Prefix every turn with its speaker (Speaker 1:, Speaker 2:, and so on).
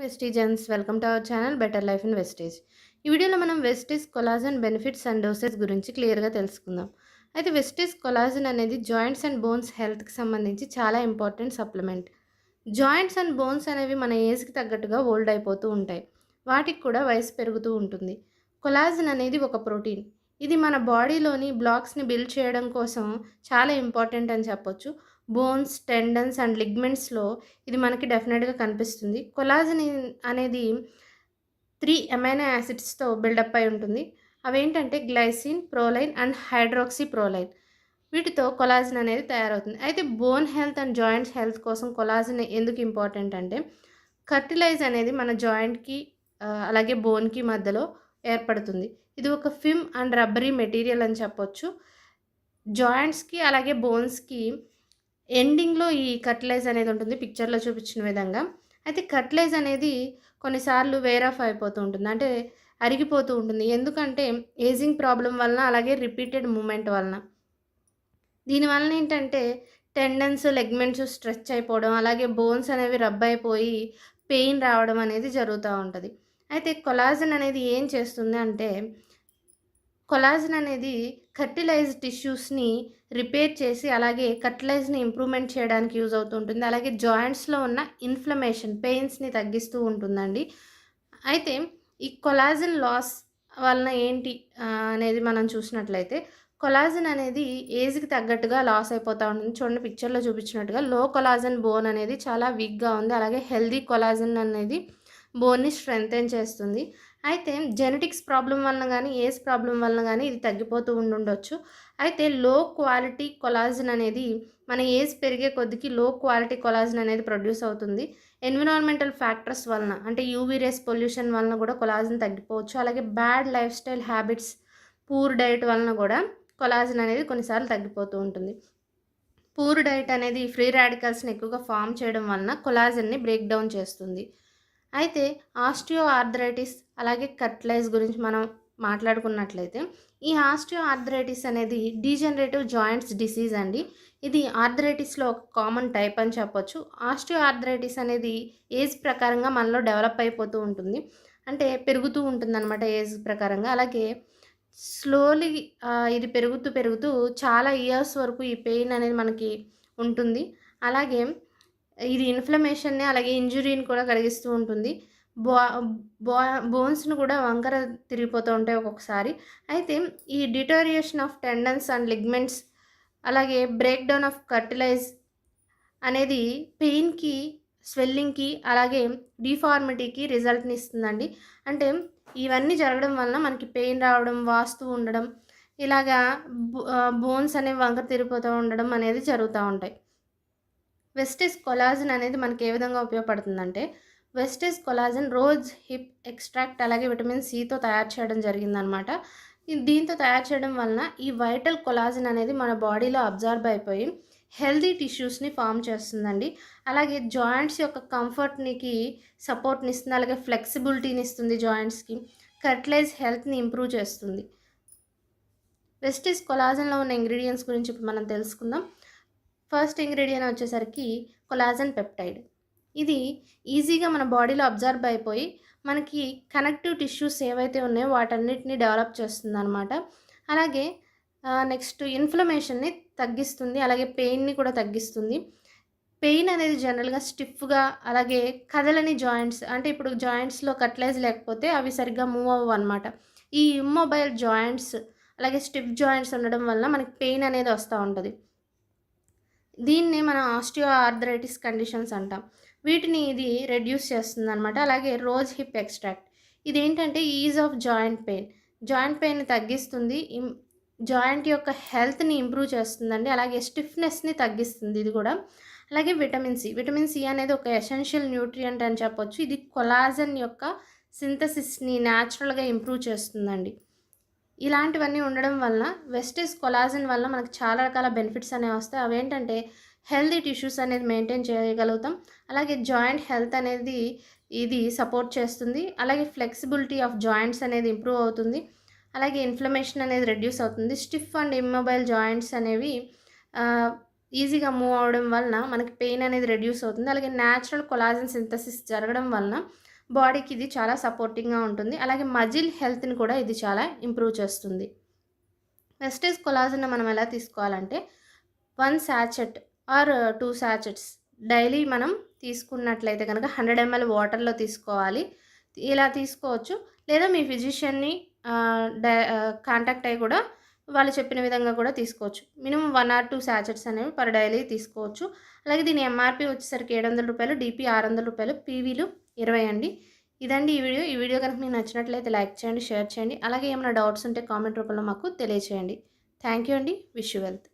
Speaker 1: వెస్టీజన్స్ welcome to our channel better life in Vestige ఈ వీడియోలో మనం Vestige collagen benefits and doses గురించి క్లియర్గా తెలుసుకుందాం. అయితే వెస్టేజ్ కొలాజన్ అనేది జాయింట్స్ అండ్ బోన్స్ హెల్త్కి సంబంధించి చాలా important supplement joints and bones అనేవి మన ఏజ్కి తగ్గట్టుగా ఓల్డ్ అయిపోతూ ఉంటాయి. వాటికి కూడా వయసు పెరుగుతూ ఉంటుంది. కొలాజన్ అనేది ఒక ప్రోటీన్ ఇది మన బాడీలోని బ్లాక్స్ని బిల్డ్ చేయడం కోసం చాలా ఇంపార్టెంట్ అని చెప్పొచ్చు. బోన్స్ టెండన్స్ అండ్ లిగ్మెంట్స్లో ఇది మనకి డెఫినెట్గా కనిపిస్తుంది. కొలాజన్ అనేది త్రీ ఎమైనా యాసిడ్స్తో బిల్డప్ అయి ఉంటుంది. అవేంటంటే glycine proline and hydroxyproline వీటితో కొలాజిన్ అనేది తయారవుతుంది. అయితే bone health and joints health కోసం కొలాజిన్ ఎందుకు ఇంపార్టెంట్ అంటే కర్టిలైజ్ అనేది మన జాయింట్కి అలాగే బోన్కి మధ్యలో ఏర్పడుతుంది. ఇది ఒక ఫిమ్ అండ్ రబ్బరీ మెటీరియల్ అని చెప్పొచ్చు. జాయింట్స్కి అలాగే బోన్స్కి ఎండింగ్లో ఈ కట్లైజ్ అనేది ఉంటుంది. పిక్చర్లో చూపించిన విధంగా. అయితే కట్లైజ్ అనేది కొన్నిసార్లు వేర్ ఆఫ్ అయిపోతూ ఉంటుంది. అంటే అరిగిపోతూ ఉంటుంది. ఎందుకంటే ఏజింగ్ ప్రాబ్లం వలన అలాగే రిపీటెడ్ మూమెంట్ వలన. దీనివలన ఏంటంటే టెండన్స్ లెగ్మెంట్స్ స్ట్రెచ్ అయిపోవడం అలాగే బోన్స్ అనేవి రబ్ అయిపోయి పెయిన్ రావడం అనేది జరుగుతూ ఉంటుంది. అయితే కొలాజన్ అనేది ఏం చేస్తుంది అంటే కొలాజిన్ అనేది కర్టిలైజ్ టిష్యూస్ని రిపేర్ చేసి అలాగే కర్టిలైజ్ని ఇంప్రూవ్మెంట్ చేయడానికి యూజ్ అవుతుంటుంది అలాగే జాయింట్స్లో ఉన్న ఇన్ఫ్లమేషన్ పెయిన్స్ని తగ్గిస్తూ ఉంటుందండి. అయితే ఈ కొలాజిన్ లాస్ వలన ఏంటి అనేది మనం చూసినట్లయితే కొలాజిన్ అనేది ఏజ్కి తగ్గట్టుగా లాస్ అయిపోతూ ఉంటుంది. చూడండి పిక్చర్లో చూపించినట్టుగా లో కొలాజన్ బోన్ అనేది చాలా వీక్గా ఉంది. అలాగే హెల్దీ కొలాజిన్ అనేది బోన్ని స్ట్రెంగ్తెన్ చేస్తుంది. అయితే జెనెటిక్స్ ప్రాబ్లం వలన కానీ ఏజ్ ప్రాబ్లం వలన కానీ ఇది తగ్గిపోతూ ఉండుండొచ్చు. అయితే లో క్వాలిటీ కొలాజిన్ అనేది మన ఏజ్ పెరిగే కొద్దికి లో క్వాలిటీ కొలాజిన్ అనేది ప్రొడ్యూస్ అవుతుంది. ఎన్విరాన్మెంటల్ ఫ్యాక్టర్స్ వలన అంటే యూవీ రేస్ పొల్యూషన్ వలన కూడా కొలాజిన్ తగ్గిపోవచ్చు. అలాగే bad lifestyle habits poor diet వలన కూడా కొలాజిన్ అనేది కొన్నిసార్లు తగ్గిపోతూ ఉంటుంది. పూర్ డైట్ అనేది ఫ్రీ రాడికల్స్ని ఎక్కువగా ఫామ్ చేయడం వలన కొలాజిన్ని బ్రేక్ డౌన్ చేస్తుంది. అయితే ఆస్టియో ఆర్థరైటిస్ అలాగే కట్లైజ్ గురించి మనం మాట్లాడుకున్నట్లయితే ఈ ఆస్టియో ఆర్థరైటిస్ అనేది డీజనరేటివ్ జాయింట్స్ డిసీజ్ అండి. ఇది ఆర్థరైటిస్లో ఒక కామన్ టైప్ అని చెప్పొచ్చు. ఆస్టియో ఆర్థరైటిస్ అనేది ఏజ్ ప్రకారంగా మనలో డెవలప్ అయిపోతూ ఉంటుంది. అంటే పెరుగుతూ ఉంటుంది అనమాట ఏజ్ ప్రకారంగా. అలాగే స్లోలీ ఇది పెరుగుతూ పెరుగుతూ చాలా ఇయర్స్ వరకు ఈ పెయిన్ అనేది మనకి ఉంటుంది. అలాగే ఇది ఇన్ఫ్లమేషన్ని అలాగే ఇంజురీని కూడా కలిగిస్తూ ఉంటుంది. బో బో బోన్స్ను కూడా వంకర తిరిగిపోతూ ఉంటాయి ఒక్కొక్కసారి. అయితే ఈ deterioration of tendons and ligaments అలాగే బ్రేక్ డౌన్ ఆఫ్ కర్టిలైజ్ అనేది పెయిన్కి స్వెల్లింగ్కి అలాగే డిఫార్మిటీకి రిజల్ట్ని ఇస్తుందండి. అంటే ఇవన్నీ జరగడం వలన మనకి పెయిన్ రావడం వాస్తు ఉండడం ఇలాగా బోన్స్ అనేవి వంకర తిరిగిపోతూ ఉండడం అనేది జరుగుతూ ఉంటాయి. వెస్టిస్ కొలాజిన్ అనేది మనకి ఏ విధంగా ఉపయోగపడుతుందంటే Vestige collagen rose hip extract అలాగే విటమిన్ సితో తయారు చేయడం జరిగిందనమాట. దీంతో తయారు చేయడం వలన ఈ వైటల్ కొలాజిన్ అనేది మన బాడీలో అబ్జర్వ్ అయిపోయి హెల్దీ టిష్యూస్ని ఫామ్ చేస్తుందండి. అలాగే జాయింట్స్ యొక్క కంఫర్ట్నికి సపోర్ట్ని ఇస్తుంది అలాగే ఫ్లెక్సిబిలిటీని ఇస్తుంది జాయింట్స్కి కర్టిలైజ్ హెల్త్ని ఇంప్రూవ్ చేస్తుంది. వెస్టిస్ కొలాజన్లో ఉన్న ఇంగ్రీడియంట్స్ గురించి ఇప్పుడు మనం తెలుసుకుందాం. ఫస్ట్ ఇంగ్రీడియంట్ వచ్చేసరికి కొలాజన్ పెప్టైడ్. ఇది ఈజీగా మన బాడీలో అబ్జర్వ్ అయిపోయి మనకి కనెక్టివ్ టిష్యూస్ ఏవైతే ఉన్నాయో వాటన్నిటిని డెవలప్ చేస్తుంది అనమాట అలాగే నెక్స్ట్ ఇన్ఫ్లమేషన్ని తగ్గిస్తుంది అలాగే పెయిన్ని కూడా తగ్గిస్తుంది. పెయిన్ అనేది జనరల్గా స్టిఫ్గా అలాగే కదలని జాయింట్స్ అంటే ఇప్పుడు జాయింట్స్లో కట్లైజ్ లేకపోతే అవి సరిగ్గా మూవ్ అవ్వవు అనమాట ఈ ఇమ్మొబైల్ జాయింట్స్ అలాగే స్టిఫ్ జాయింట్స్ ఉండడం వల్ల మనకి పెయిన్ అనేది వస్తూ ఉంటుంది. దీన్ని మనం ఆస్టియో ఆర్థరైటిస్ కండిషన్స్ అంటాం. వీటిని ఇది రెడ్యూస్ చేస్తుంది అనమాట అలాగే రోజ్ హిప్ ఎక్స్ట్రాక్ట్. ఇదేంటంటే ease of joint pain. Joint pain తగ్గిస్తుంది. జాయింట్ యొక్క హెల్త్ని ఇంప్రూవ్ చేస్తుందండి. అలాగే స్టిఫ్నెస్ని తగ్గిస్తుంది ఇది కూడా. అలాగే విటమిన్ సి. విటమిన్ సి అనేది ఒక ఎసెన్షియల్ న్యూట్రియంట్ అని చెప్పొచ్చు. ఇది కొలాజన్ యొక్క సింథసిస్ని న్యాచురల్గా ఇంప్రూవ్ చేస్తుందండి. ఇలాంటివన్నీ ఉండడం వల్ల వెస్టేజ్ కొలాజిన్ వల్ల మనకు చాలా రకాల బెనిఫిట్స్ అనేవి వస్తాయి. అవేంటంటే హెల్దీ టిష్యూస్ అనేది మెయింటైన్ చేయగలుగుతాం. అలాగే జాయింట్ హెల్త్ అనేది ఇది సపోర్ట్ చేస్తుంది. అలాగే ఫ్లెక్సిబిలిటీ ఆఫ్ జాయింట్స్ అనేది ఇంప్రూవ్ అవుతుంది. అలాగే ఇన్ఫ్లమేషన్ అనేది రెడ్యూస్ అవుతుంది. స్టిఫ్ అండ్ ఇమ్మొబైల్ జాయింట్స్ అనేవి ఈజీగా మూవ్ అవ్వడం వలన మనకి పెయిన్ అనేది రెడ్యూస్ అవుతుంది. అలాగే న్యాచురల్ కొలాజిన్ సింథసిస్ జరగడం వలన బాడీకి ఇది చాలా సపోర్టింగ్గా ఉంటుంది. అలాగే మజిల్ హెల్త్ని కూడా ఇది చాలా ఇంప్రూవ్ చేస్తుంది. వెస్టేజ్ కొలాజన్ మనం ఎలా తీసుకోవాలంటే one sachet or two sachets daily మనం తీసుకున్నట్లయితే కనుక హండ్రెడ్ ఎంఎల్ వాటర్లో తీసుకోవాలి. ఇలా తీసుకోవచ్చు. లేదా మీ ఫిజిషియన్ని కాంటాక్ట్ అయ్యి కూడా వాళ్ళు చెప్పిన విధంగా కూడా తీసుకోవచ్చు. Minimum one or two sachets అనేవి పర్ డైలీ తీసుకోవచ్చు. అలాగే దీని ఎంఆర్పి వచ్చేసరికి ఏడు వందల రూపాయలు డిపి ఆరు వందల రూపాయలు పీవీలు ఇరవై అండి. ఇదండి ఈ వీడియో. ఈ వీడియో కనుక మీకు నచ్చినట్లయితే లైక్ చేయండి షేర్ చేయండి. అలాగే ఏమైనా డౌట్స్ ఉంటే కామెంట్ రూపంలో మాకు తెలియచేయండి. థ్యాంక్ యూ అండి. Wish you wealth.